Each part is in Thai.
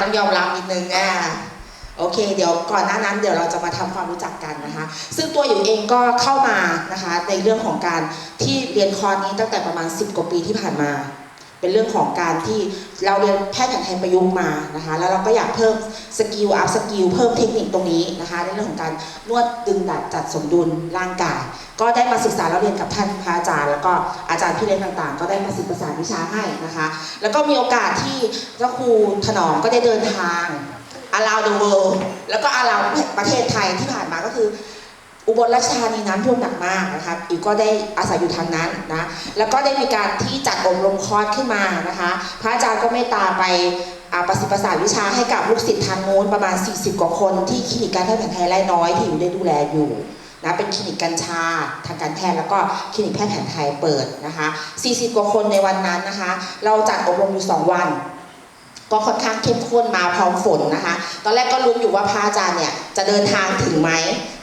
ต้องยอมรับนิดนึงอะโอเค เดี๋ยวก่อนหน้านั้นเดี๋ยวเราจะมาทำความรู้จักกันนะคะ ซึ่งตัวอยู่เองก็เข้ามานะคะในเรื่องของการที่เรียนคอร์สนี้ตั้งแต่ประมาณ 10 กว่าปีที่ผ่านมา เป็นเรื่องของการที่เราเรียนแพทย์แผนไทยประยุกต์มานะคะ แล้วเราก็อยากเพิ่มสกิลอัพสกิลเพิ่มเทคนิคตรงนี้นะคะ ในเรื่องของการนวดดึงดัดจัดสมดุลร่างกาย ก็ได้มาศึกษาแล้วเรียนกับท่านพระอาจารย์ แล้วก็อาจารย์พี่เลี้ยงต่างๆ ก็ได้มาศึกษาวิชาให้นะคะ แล้วก็มีโอกาสที่เจ้าครูถนอมก็ได้เดินทาง around the world แล้วก็ around ประเทศไทยที่ผ่านมาก็คือ อุบลราชธานีน้ำท่วมหนักมากนะคะอีกก็ได้อาศัยอยู่ทางนั้นนะ แล้วก็ได้มีการที่จัดอบรมคอร์สขึ้นมานะคะ พระอาจารย์ก็เมตตาไปอาประสิทธิ์ประสานวิชาให้กับลูกศิษย์ทางโน้นประมาณ 40 กว่าคนที่คลินิกการแพทย์แผนไทยไร่น้อยที่อยู่ได้ดูแลอยู่นะเป็นคลินิกกัญชาทางการแพทย์แล้วก็คลินิกแพทย์แผนไทยเปิดนะคะ 40 กว่าคนในวันนั้นนะคะ เราจัดอบรมอยู่ 2 วัน ก็ค่อนข้างเข้มข้นมาพร้อมฝนนะคะ ตอนแรกก็ลุ้นอยู่ว่าพระอาจารย์เนี่ย จะเดินทางถึงไหม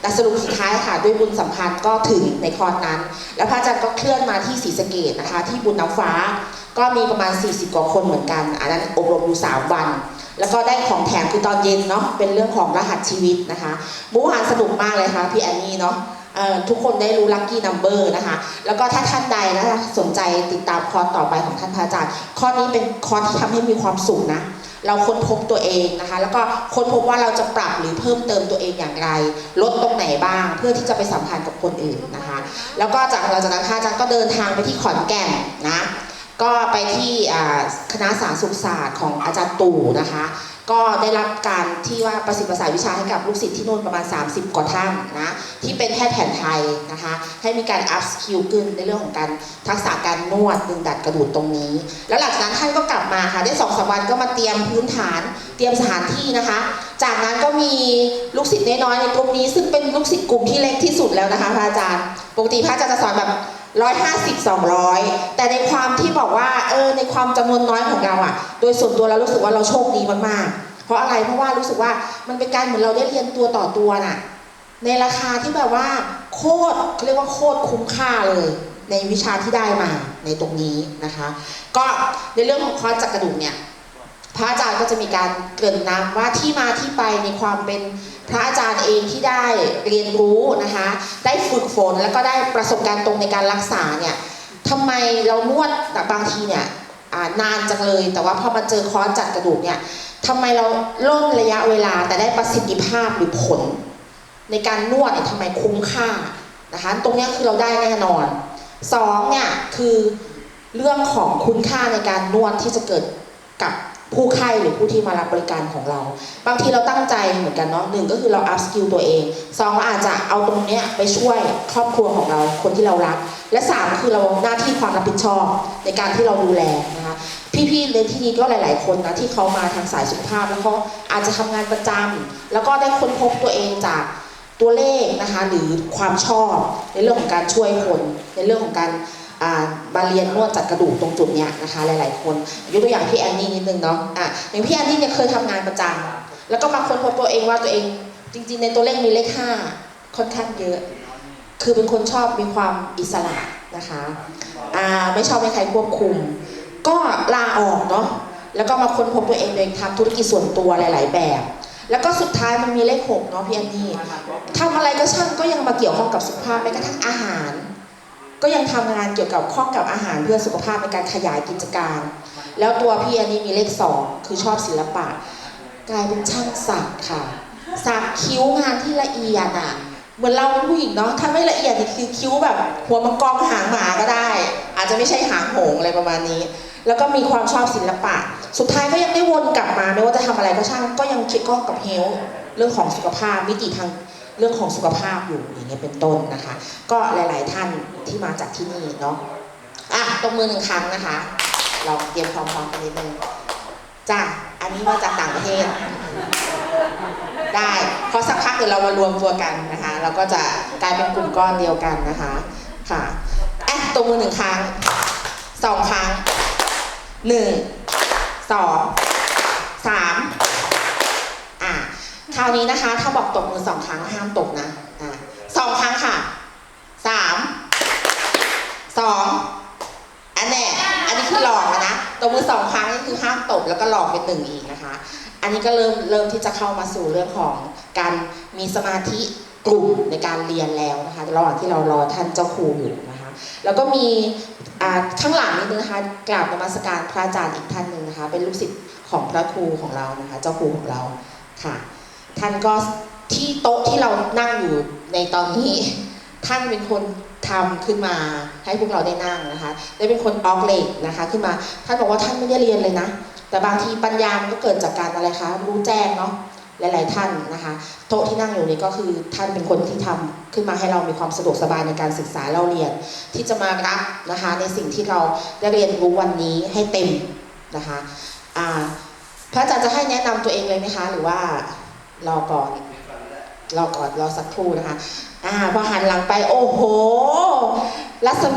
แต่สรุปสุดท้ายค่ะ ด้วยบุญสัมพันธ์ก็ถึงในคอร์สนั้น แล้วพระอาจารย์ก็เคลื่อนมาที่ศรีสะเกดนะคะ ที่บุญน้ำฟ้า ก็มีประมาณ 40 กว่าคนเหมือนกัน อันนั้นอบรมอยู่3วัน แล้วก็ได้ของแถมคือตอนเย็นเนาะ เป็นเรื่องของรหัสชีวิตนะคะเมื่อวานสนุกมากเลยค่ะพี่แอนนี่เนาะ ทุกคนได้รู้ลัคกี้นัมเบอร์นะคะ แล้วก็ถ้าท่านใดนะคะสนใจติดตามคอร์สต่อไปของท่านพระอาจารย์ ข้อนี้เป็นคอร์สที่ทำให้มีความสุขนะ เราค้นพบตัวเองนะคะ แล้วก็ค้นพบว่าเราจะปรับหรือเพิ่มเติมตัวเองอย่างไร ลดตรงไหนบ้าง เพื่อที่จะไปสัมพันธ์กับคนอื่นนะคะ แล้วก็จากเราจากนั้นพระอาจารย์ก็เดินทางไปที่ขอนแก่นนะ ก็ไปที่คณะสาธารณสุขศาสตร์ของอาจารย์ตู่นะคะ ก็ได้รับการที่ว่าประสิทธิ์ประสานวิชาให้กับลูกศิษย์ที่นู่นประมาณ 30 กว่าท่านนะที่เป็นแพทย์แผนไทยนะคะให้มีการอัพสกิลขึ้นในเรื่องของการทักษะการนวดดึงดัดกระดูกตรงนี้ แล้วหลังจากนั้นท่านก็กลับมาค่ะได้สองสามวันก็มาเตรียมพื้นฐาน เตรียมสถานที่นะคะ จากนั้นก็มีลูกศิษย์น้อยๆในกลุ่มนี้ ซึ่งเป็นลูกศิษย์กลุ่มที่เล็กที่สุดแล้วนะคะพระอาจารย์ ปกติพระอาจารย์จะสอนแบบร้อยห้าสิบสองร้อยแต่ในความที่บอกว่าเออในความจำนวนน้อยของเราอะโดยส่วนตัวเรารู้สึกว่าเราโชคดีมากๆ ราะอะไรเพราะว่ารู้สึกว่ามันเป็นการเหมือนเราได้เรียนตัวต่อตัวน่ะในราคาที่แบบว่าโคตรเขาเรียกว่าโคตรคุ้มค่าเลย ในวิชาที่ได้มาในตรงนี้นะคะ ก็ในเรื่องของคอร์สจักกระดูกเนี่ยพระอาจารย์ก็จะมีการเกริ่นนำว่าที่มาที่ไปในความเป็นพระอาจารย์เองที่ได้เรียนรู้นะคะ ได้ฝึกฝนแล้วก็ได้ประสบการณ์ตรงในการรักษาเนี่ยทำไมเรานวดบางทีเนี่ยนานจังเลย แต่ว่าพอมาเจอคอร์สจัดกระดูกเนี่ย ทำไมเราล่นระยะเวลาแต่ได้ประสิทธิภาพหรือผล ในการนวดเนี่ยทำไมคุ้มค่านะคะ ตรงนี้คือเราได้แน่นอนสองเนี่ยคือเรื่องของคุณค่าในการนวดที่จะเกิดกับ ผู้ไข้หรือผู้ที่มารับบริการของเรา บางทีเราตั้งใจเหมือนกันเนาะหนึ่งก็คือเราอัพสกิลตัวเองสองเราอาจจะเอาตรงเนี้ยไปช่วยครอบครัวของเราคนที่เรารัก และสามคือเราหน้าที่ความรับผิดชอบในการที่เราดูแลนะคะพี่ๆในที่นี้ก็หลาย ๆ คนนะที่เขามาทางสายสุขภาพแล้วเขาอาจจะทำงานประจำแล้วก็ได้ค้นพบตัวเองจากตัวเลขนะคะหรือความชอบในเรื่องของการช่วยคนในเรื่องของการ มาเรียนนวดจัดกระดูกตรงจุดเนี้ยนะคะ หลายๆ คนยกตัวอย่างพี่แอนนี่นิดนึงเนาะอะอย่างพี่แอนนี่เนี่ยเคยทำงานประจำแล้วก็มาค้นพบตัวเองว่าตัวเองจริง ๆ ในตัวเลขมีเลขห้าค่อนข้างเยอะ คือเป็นคนชอบมีความอิสระนะคะอ่าไม่ชอบให้ใครควบคุม ก็ลาออกเนาะแล้วก็มาค้นพบตัวเองโดยทำธุรกิจส่วนตัวหลาย ๆ แบบ แล้วก็สุดท้ายมันมีเลขหกเนาะพี่แอนนี่ทำอะไรก็ช่างก็ยังมาเกี่ยวข้องกับสุขภาพแม้กระทั่งอาหาร ก็ยังทำงานเกี่ยวกับข้องกับอาหารเพื่อสุขภาพในการขยายกิจการ แล้วตัวพี่แอนนี่มีเลขสองคือชอบศิลปะ กลายเป็นช่างสักค่ะสักคิ้วงานที่ละเอียดอะเหมือนเราเป็นผู้หญิงเนาะถ้าไม่ละเอียดนี่คือคิ้วแบบ หัวมังกรหางหมาก็ได้ อาจจะไม่ใช่หางหงอะไรประมาณนี้ แล้วก็มีความชอบศิลปะ สุดท้ายก็ยังได้วนกลับมา ไม่ว่าจะทำอะไรก็ช่างก็ยังคิดข้องกับเฮล์เรื่องของสุขภาพมิติทาง เรื่องของสุขภาพอยู่อย่างเงี้ยเป็นต้นนะคะ ก็หลาย ๆ ท่านที่มาจากที่นี่เนาะอะตบมือหนึ่งครั้งนะคะ เราเตรียมความพร้อมกันนิดนึงจ้ะอันนี้มาจากต่างประเทศ ได้พอสักพักเดี๋ยวเรามารวมตัวกันนะคะเราก็จะกลายเป็นกลุ่มก้อนเดียวกันนะคะค่ะอะตบมือหนึ่งครั้งสองครั้งหนึ่งสองสาม ราวนี้นะคะ ถ้าบอกตบมือสองครั้งห้ามตบนะอะสองครั้งค่ะสามสองอันแน่อันนี้คือหลอกนะตบมือสองครั้งนี่คือห้ามตบแล้วก็หลอกเป็นหนึ่งอีกนะคะ อันนี้ก็เริ่มเริ่มที่จะเข้ามาสู่เรื่องของการมีสมาธิกลุ่มในการเรียนแล้วนะคะระหว่างที่เรารอท่านเจ้าครูอยู่นะคะ แล้วก็มีข้างหลังนิดนึงนะคะกราบนมัสการพระอาจารย์อีกท่านหนึ่งนะคะ เป็นลูกศิษย์ของพระครูของเรานะคะ เจ้าครูของเราค่ะ ท่านก็ที่โต๊ะที่เรานั่งอยู่ในตอนนี้ ท่านเป็นคนทำขึ้นมาให้พวกเราได้นั่งนะคะได้เป็นคนออกเล็กนะคะขึ้นมาท่านบอกว่าท่านไม่ได้เรียนเลยนะ แต่บางทีปัญญามันก็เกิดจากการอะไรคะรู้แจ้งเนาะหลาย ๆ ท่านนะคะ โต๊ะที่นั่งอยู่นี้ก็คือท่านเป็นคนที่ทำขึ้นมาให้เรามีความสะดวกสบายในการศึกษาเราเรียน ที่จะมารับนะคะ ในสิ่งที่เราได้เรียนรู้วันนี้ให้เต็มนะคะพระอาจารย์จะให้แนะนำตัวเองเลยไหมคะ หรือว่า รอก่อนรอก่อนรอสักครู่นะคะอ่าพอหันหลังไปโอ้โหรัศ